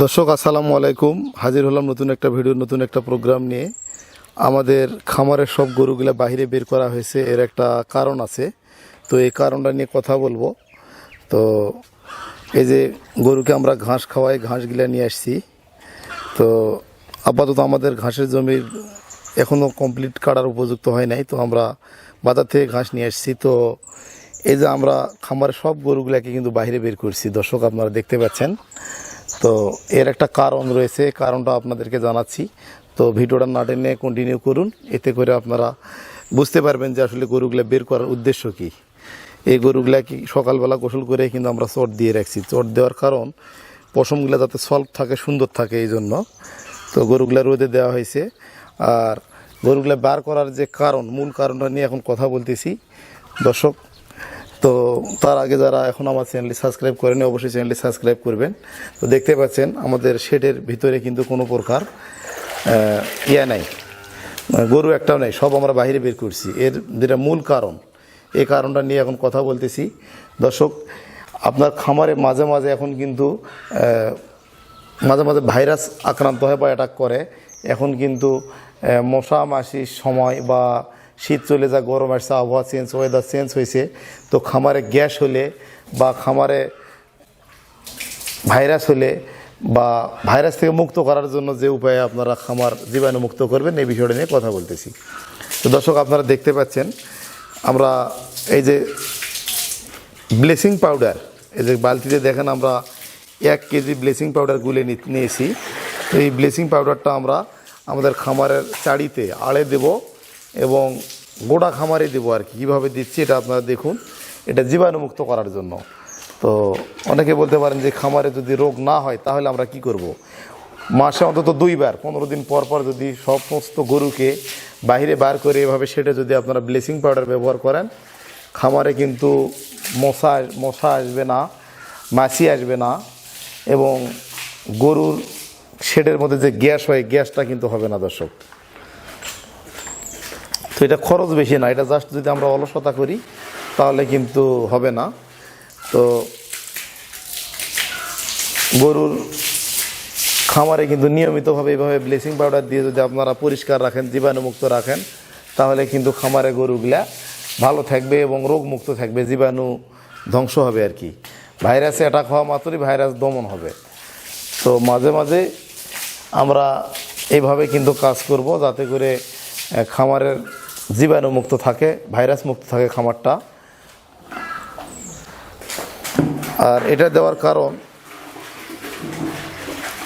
দর্শক, আসসালামু আলাইকুম। হাজির হলাম নতুন একটা ভিডিও নতুন একটা প্রোগ্রাম নিয়ে। আমাদের খামারের সব গরুগুলা বাইরে বের করা হয়েছে, এর একটা কারণ আছে। তো এই কারণটা নিয়ে কথা বলব। তো এই যে গরুকে আমরা ঘাস খাওয়াই, ঘাসগুলা নিয়ে আসছি। তো আপাতত আমাদের ঘাসের জমির এখনও কমপ্লিট কাটার উপযুক্ত হয় নাই। তো আমরা বাজার থেকে ঘাস নিয়ে আসছি। তো এই যে আমরা খামারের সব গরুগুলাকে কিন্তু বাইরে বের করছি। দর্শক, আপনারা দেখতে পাচ্ছেন। তো এর একটা কারণ রয়েছে, কারণটা আপনাদেরকে জানাচ্ছি। তো ভিডিওটা না টেনে কন্টিনিউ করুন, এতে করে আপনারা বুঝতে পারবেন যে আসলে গরুগুলা বের করার উদ্দেশ্য কী। এই গরুগুলা কি সকালবেলা গোসল করে কিন্তু আমরা চট দিয়ে রাখছি। চট দেওয়ার কারণ পশমগুলা যাতে সল্ভ থাকে, সুন্দর থাকে এই জন্য। তো গরুগুলা রোদে দেওয়া হয়েছে। আর গরুগুলা বার করার যে কারণ, মূল কারণটা নিয়ে এখন কথা বলতেছি। দর্শক তো তার আগে যারা এখন আমার চ্যানেলটি সাবস্ক্রাইব করেনি অবশ্যই চ্যানেলটি সাবস্ক্রাইব করবেন। তো দেখতে পাচ্ছেন, আমাদের শেডের ভিতরে কিন্তু কোনো প্রকার ইয়া নাই। গরু একটাও নেই, সব আমরা বাইরে বের করছি। এর যেটা মূল কারণ এই কারণটা নিয়ে এখন কথা বলতেছি। দর্শক, আপনার খামারে মাঝে মাঝে এখন কিন্তু মাঝে মাঝে ভাইরাস আক্রান্ত হয় বা অ্যাটাক করে। এখন কিন্তু মশা, মাসির সময় বা শীত চলে যায় গরম আসছে, আবহাওয়া চেঞ্জ ওয়েদার চেঞ্জ হয়েছে। তো খামারে গ্যাস হলে বা খামারে ভাইরাস হলে বা ভাইরাস থেকে মুক্ত করার জন্য যে উপায়ে আপনারা খামার জীবাণু মুক্ত করবেন, এই বিষয়টা নিয়ে কথা বলতেছি। তো দর্শক, আপনারা দেখতে পাচ্ছেন, আমরা এই যে ব্লেসিং পাউডার, এই যে বালতিতে দেখেন আমরা এক কেজি ব্লেসিং পাউডার গুলে নিয়েছি। তো এই ব্লেসিং পাউডারটা আমরা আমাদের খামারের চাড়িতে আড়ে দেব। এবং গোটা খামারে দেবো আর কি। কীভাবে দিচ্ছি এটা আপনারা দেখুন। এটা জীবাণুমুক্ত করার জন্য। তো অনেকে বলতে পারেন যে খামারে যদি রোগ না হয়, তাহলে আমরা কি করব। মাসে অন্তত দুইবার, পনেরো দিন পর পর যদি সমস্ত গরুকে বাইরে বার করে এভাবে সেটা যদি আপনারা ব্লেসিং পাউডার ব্যবহার করেন, খামারে কিন্তু মশা মশা আসবে না, মাছি আসবে না এবং গরুর শেডের মধ্যে যে গ্যাস হয়, গ্যাসটা কিন্তু হবে না দর্শক। এটা খরচ বেশি না, এটা জাস্ট যদি আমরা অলসতা করি, তাহলে কিন্তু হবে না। তো গরুর খামারে কিন্তু নিয়মিতভাবে এইভাবে ব্লিচিং পাউডার দিয়ে যদি আপনারা পরিষ্কার রাখেন, জীবাণুমুক্ত রাখেন, তাহলে কিন্তু খামারে গরুগুলা ভালো থাকবে এবং রোগমুক্ত থাকবে, জীবাণু ধ্বংস হবে আর কি। ভাইরাসে অ্যাটাক হওয়া মাত্রই ভাইরাস দমন হবে। তো মাঝে মাঝে আমরা এইভাবে কিন্তু কাজ করব, যাতে করে খামারের জীবাণুমুক্ত থাকে, ভাইরাস মুক্ত থাকে খামারটা। আর এটা দেওয়ার কারণ,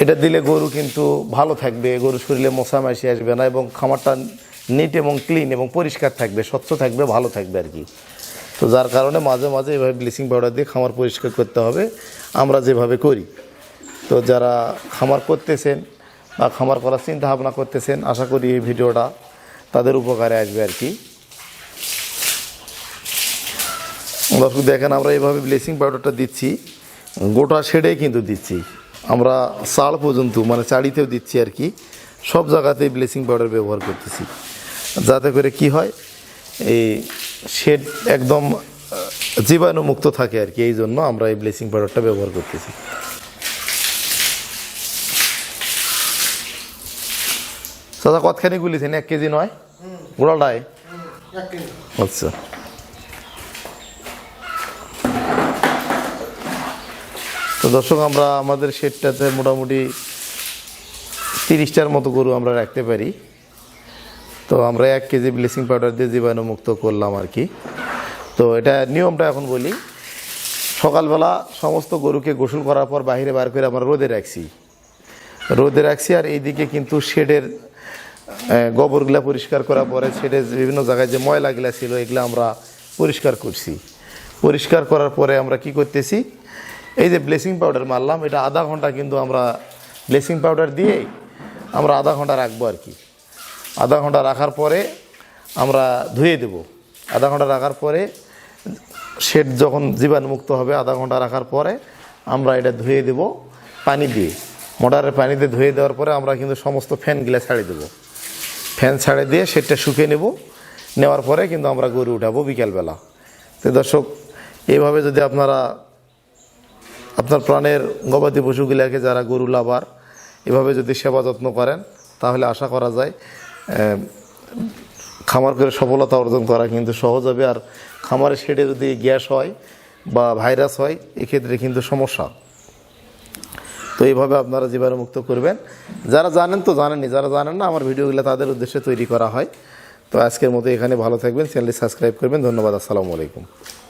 এটা দিলে গরু কিন্তু ভালো থাকবে, গরু শরীরে মশা মাসি আসবে না এবং খামারটা নিট এবং ক্লিন এবং পরিষ্কার থাকবে, স্বচ্ছ থাকবে, ভালো থাকবে আর কি। তো যার কারণে মাঝে মাঝে এভাবে ব্লিচিং পাউডার দিয়ে খামার পরিষ্কার করতে হবে, আমরা যেভাবে করি। তো যারা খামার করতেছেন বা খামার করার চিন্তা ভাবনা করতেছেন, আশা করি এই ভিডিওটা তাদের উপকারে আসবে আর কি। দর্শক, দেখেন আমরা এইভাবে ব্লিচিং পাউডারটা দিচ্ছি। গোটা শেডে কিন্তু দিচ্ছি। আমরা চাল পর্যন্ত মানে চাড়িতেও দিচ্ছি আর কি। সব জায়গাতেই ব্লিচিং পাউডার ব্যবহার করতেছি। যাতে করে কি হয়, এই শেড একদম জীবাণুমুক্ত থাকে আর কি। এই জন্য আমরা এই ব্লিচিং পাউডারটা ব্যবহার করতেছি। দাদা কতখানি গুলিছেন এক কেজি নয়? গোড়াটায় আচ্ছা। তো দর্শক আমরা আমাদের শেডটাতে মোটামুটি তিরিশটার মতো গরু আমরা রাখতে পারি। তো আমরা এক কেজি ব্লিচিং পাউডার দিয়ে জীবাণুমুক্ত করলাম আর কি। তো এটা নিয়মটা এখন বলি সকালবেলা সমস্ত গরুকে গোসল করার পর বাইরে বার করে আমরা রোদে রাখছি। রোদে রাখছি আর এইদিকে কিন্তু শেডের গোবরগুলা পরিষ্কার করার পরে শেডের বিভিন্ন জায়গায় যে ময়লাগুলা ছিল, এগুলো আমরা পরিষ্কার করছি। পরিষ্কার করার পরে আমরা কি করতেছি? এই যে ব্লেসিং পাউডার মারলাম, এটা আধা ঘণ্টা কিন্তু আমরা ব্লেসিং পাউডার দিয়েই আমরা আধা ঘণ্টা রাখব আর কি। আধা ঘণ্টা রাখার পরে আমরা ধুয়ে দেব। আধা ঘণ্টা রাখার পরে শেড যখন জীবাণুমুক্ত হবে, আধা ঘণ্টা রাখার পরে আমরা এটা ধুয়ে দেব পানি দিয়ে। মোটরের পানিতে ধুয়ে দেওয়ার পরে আমরা কিন্তু সমস্ত ফ্যানগুলো ছাড়িয়ে দেবো। ফ্যান ছাড়ে দিয়ে সেটটা শুকিয়ে নেব। নেওয়ার পরে কিন্তু আমরা গরু উঠাবো বিকেলবেলা। তো দর্শক, এইভাবে যদি আপনারা, আপনার প্রাণের গবাদি পশুগুলাকে যারা গরু লাভার, এভাবে যদি সেবা যত্ন করেন, তাহলে আশা করা যায় খামার করে সফলতা অর্জন করা কিন্তু সহজ হবে। আর খামারের শেডে যদি গ্যাস হয় বা ভাইরাস হয়, এক্ষেত্রে কিন্তু সমস্যা। তো এইভাবে আপনারা জীবাণু মুক্ত করবেন। যারা জানেন তো জানেনি যারা জানেন না, আমার ভিডিওগুলো তাদের উদ্দেশ্যে তৈরি করা হয়। তো আজকের মতো এখানে ভালো থাকবেন, চ্যানেলটি সাবস্ক্রাইব করবেন। ধন্যবাদ, আসসালামু আলাইকুম।